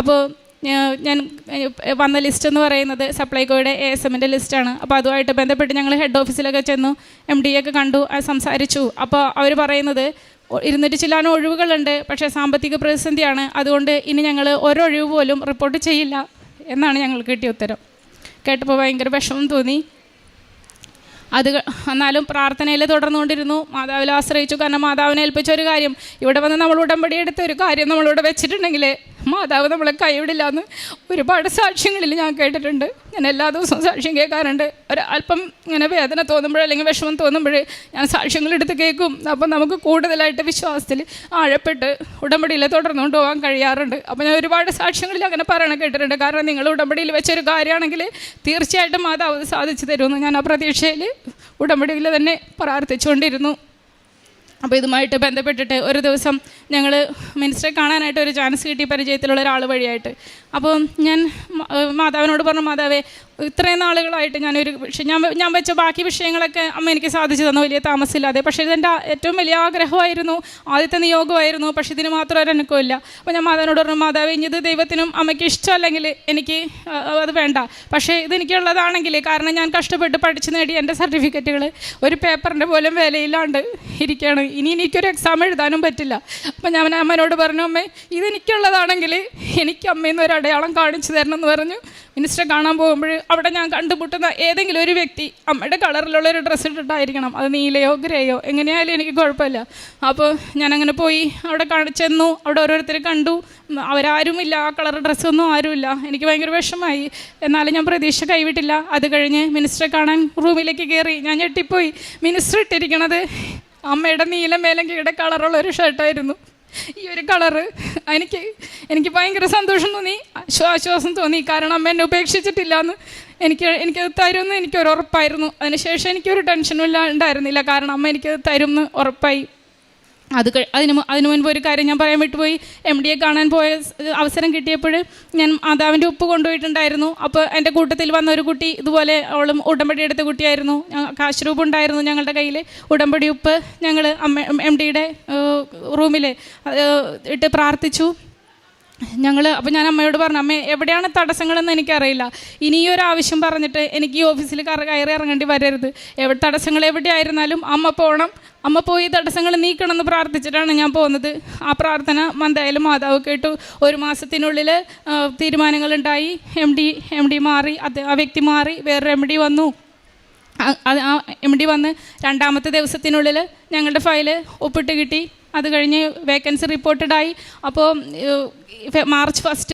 അപ്പോൾ ഞാൻ വന്ന ലിസ്റ്റ് എന്ന് പറയുന്നത് സപ്ലൈകോയുടെ എ എസ് എമ്മിന്റെ ലിസ്റ്റാണ് അപ്പോൾ അതുമായിട്ട് ബന്ധപ്പെട്ട് ഞങ്ങൾ ഹെഡ് ഓഫീസിലൊക്കെ ചെന്നു എം ഡി കണ്ടു സംസാരിച്ചു. അപ്പോൾ അവർ പറയുന്നത് ഇരുന്നൂറ്റി ചില്ലാനും ഒഴിവുകളുണ്ട് പക്ഷേ സാമ്പത്തിക പ്രതിസന്ധിയാണ്. അതുകൊണ്ട് ഇനി ഞങ്ങൾ ഒരൊഴിവ് പോലും റിപ്പോർട്ട് ചെയ്യില്ല എന്നാണ് ഞങ്ങൾക്ക് കിട്ടിയ ഉത്തരം. കേട്ടപ്പോൾ ഭയങ്കര വിഷമം തോന്നി. അത് എന്നാലും പ്രാർത്ഥനയിൽ തുടർന്നുകൊണ്ടിരുന്നു. മാതാവിൽ ആശ്രയിച്ചു. കാരണം മാതാവിനെ ഏൽപ്പിച്ച ഒരു കാര്യം ഇവിടെ വന്ന് നമ്മൾ ഉടമ്പടി എടുത്ത ഒരു കാര്യം നമ്മളിവിടെ വെച്ചിട്ടുണ്ടെങ്കിൽ മാതാവ് നമ്മളെ കൈവിടില്ല എന്ന് ഒരുപാട് സാക്ഷ്യങ്ങളിൽ ഞാൻ കേട്ടിട്ടുണ്ട്. ഞാൻ എല്ലാ ദിവസവും സാക്ഷ്യം കേൾക്കാറുണ്ട്. ഒരു അല്പം ഇങ്ങനെ വേദന തോന്നുമ്പോൾ അല്ലെങ്കിൽ വിഷമം തോന്നുമ്പോൾ ഞാൻ സാക്ഷ്യങ്ങളെടുത്ത് കേൾക്കും. അപ്പം നമുക്ക് കൂടുതലായിട്ട് വിശ്വാസത്തിൽ ആഴപ്പെട്ട് ഉടമ്പടിയിൽ തുടർന്നുകൊണ്ട് പോകാൻ കഴിയാറുണ്ട്. അപ്പോൾ ഞാൻ ഒരുപാട് സാക്ഷ്യങ്ങളിൽ അങ്ങനെ പറയണ കേട്ടിട്ടുണ്ട്. കാരണം നിങ്ങൾ ഉടമ്പടിയിൽ വെച്ചൊരു കാര്യമാണെങ്കിൽ തീർച്ചയായിട്ടും മാതാവ് സാധിച്ചു തരുമെന്ന് ഞാൻ ആ പ്രതീക്ഷയിൽ ഉടമ്പടിയിൽ തന്നെ പ്രാർത്ഥിച്ചുകൊണ്ടിരുന്നു. അപ്പോൾ ഇതുമായിട്ട് ബന്ധപ്പെട്ടിട്ട് ഒരു ദിവസം ഞങ്ങൾ മിനിസ്റ്ററെ കാണാനായിട്ട് ഒരു ചാൻസ് കിട്ടി പരിചയത്തിലുള്ള ഒരാൾ വഴിയായിട്ട്. അപ്പോൾ ഞാൻ മാതാവിനോട് പറഞ്ഞു മാതാവേ ഇത്രയും നാളുകളായിട്ട് ഞാനൊരു ഞാൻ ഞാൻ വെച്ച ബാക്കി വിഷയങ്ങളൊക്കെ അമ്മ എനിക്ക് സാധിച്ചു തന്നു വലിയ താമസമില്ലാതെ. പക്ഷേ ഇതെന്റെ ഏറ്റവും വലിയ ആഗ്രഹമായിരുന്നു ആദ്യത്തെ നിയോഗമായിരുന്നു പക്ഷേ ഇതിന് മാത്രം ഒരു അനുഭവമില്ല. അപ്പോൾ ഞാൻ മാതാവിനോട് പറഞ്ഞു മാതാവ് ഇത് ദൈവത്തിനും അമ്മയ്ക്ക് ഇഷ്ടമല്ലെങ്കിൽ എനിക്ക് അത് വേണ്ട. പക്ഷേ ഇതെനിക്കുള്ളതാണെങ്കിൽ കാരണം ഞാൻ കഷ്ടപ്പെട്ട് പഠിച്ചു നേടി എന്റെ സർട്ടിഫിക്കറ്റുകൾ ഒരു പേപ്പറിന്റെ പോലും വിലയില്ലാണ്ട് ഇരിക്കുകയാണ്. ഇനി എനിക്കൊരു എക്സാം എഴുതാനും പറ്റില്ല. അപ്പോൾ ഞാൻ അമ്മനോട് പറഞ്ഞു അമ്മേ ഇതെനിക്കുള്ളതാണെങ്കിൽ എനിക്ക് അമ്മയെന്ന് ഒരു അടയാളം കാണിച്ചു തരണം എന്ന് പറഞ്ഞു. മിനിസ്റ്ററെ കാണാൻ പോകുമ്പോൾ അവിടെ ഞാൻ കണ്ടുമുട്ടുന്ന ഏതെങ്കിലും ഒരു വ്യക്തി അമ്മയുടെ കളറിലുള്ള ഒരു ഡ്രസ്സ് ഇട്ടിട്ടായിരിക്കണം. അത് നീലയോ ഗ്രേയോ എങ്ങനെയായാലും എനിക്ക് കുഴപ്പമില്ല. അപ്പോൾ ഞാനങ്ങനെ പോയി അവിടെ കാണിച്ചെന്നു അവിടെ ഓരോരുത്തർ കണ്ടു. അവരാരും അവരാരുമില്ല. ആ കളർ ഡ്രസ്സൊന്നും ആരുമില്ല. എനിക്ക് ഭയങ്കര വിഷമമായി. എന്നാലും ഞാൻ പ്രതീക്ഷ കൈവിട്ടില്ല. അത് കഴിഞ്ഞ് മിനിസ്റ്ററെ കാണാൻ റൂമിലേക്ക് കയറി ഞാൻ ഞെട്ടിപ്പോയി. മിനിസ്റ്റർ ഇട്ടിരിക്കണത് അമ്മയുടെ നീല മേലങ്കിയുടെ കളറുള്ള ഒരു ഷർട്ടായിരുന്നു ഈ ഒരു കളറ് എനിക്ക് എനിക്ക് ഭയങ്കര സന്തോഷം തോന്നി. ആശ്വാസം തോന്നി. കാരണം അമ്മ എന്നെ ഉപേക്ഷിച്ചിട്ടില്ല എന്ന് എനിക്ക് എനിക്കത് തരുമെന്ന് എനിക്കൊരു ഉറപ്പായിരുന്നു. അതിനുശേഷം എനിക്കൊരു ടെൻഷനും ഇല്ല ഉണ്ടായിരുന്നില്ല. കാരണം അമ്മ എനിക്കത് തരും എന്ന് ഉറപ്പായി. അത് അതിന് അതിന് മുൻപ് ഒരു കാര്യം ഞാൻ പറയാൻ വിട്ടുപോയി. എം ഡിയെ കാണാൻ പോയ അവസരം കിട്ടിയപ്പോൾ ഞാൻ മാതാവിന്റെ ഉപ്പ് കൊണ്ടുപോയിട്ടുണ്ടായിരുന്നു. അപ്പോൾ എന്റെ കൂട്ടത്തിൽ വന്ന ഒരു കുട്ടി ഇതുപോലെ അവളും ഉടമ്പടി എടുത്ത കുട്ടിയായിരുന്നു. കാശ് രൂപ ഉണ്ടായിരുന്നു ഞങ്ങളുടെ കയ്യിൽ. ഉടമ്പടി ഉപ്പ് ഞങ്ങൾ അമ്മ എം ഡിയുടെ റൂമിൽ ഇട്ട് പ്രാർത്ഥിച്ചു. ഞങ്ങൾ അപ്പോൾ ഞാൻ അമ്മയോട് പറഞ്ഞു അമ്മ എവിടെയാണ് തടസ്സങ്ങളെന്ന് എനിക്കറിയില്ല. ഇനി ഒരു ആവശ്യം പറഞ്ഞിട്ട് എനിക്ക് ഈ ഓഫീസിൽ കയറി ഇറങ്ങേണ്ടി വരരുത്. എവിടെ തടസ്സങ്ങൾ എവിടെയായിരുന്നാലും അമ്മ പോകണം അമ്മ പോയി തടസ്സങ്ങൾ നീക്കണം എന്ന് പ്രാർത്ഥിച്ചിട്ടാണ് ഞാൻ പോകുന്നത്. ആ പ്രാർത്ഥന എന്തായാലും മാതാവ് കേട്ടു. ഒരു മാസത്തിനുള്ളിൽ തീരുമാനങ്ങളുണ്ടായി. എം ഡി എം ഡി മാറി അത് ആ വ്യക്തി മാറി വേറൊരു എം ഡി വന്നു. എം ഡി വന്ന് രണ്ടാമത്തെ ദിവസത്തിനുള്ളിൽ ഞങ്ങളുടെ ഫയൽ ഒപ്പിട്ട് കിട്ടി. അത് കഴിഞ്ഞ് വേക്കൻസി റിപ്പോർട്ടഡായി അപ്പോൾ മാർച്ച് ഫസ്റ്റ്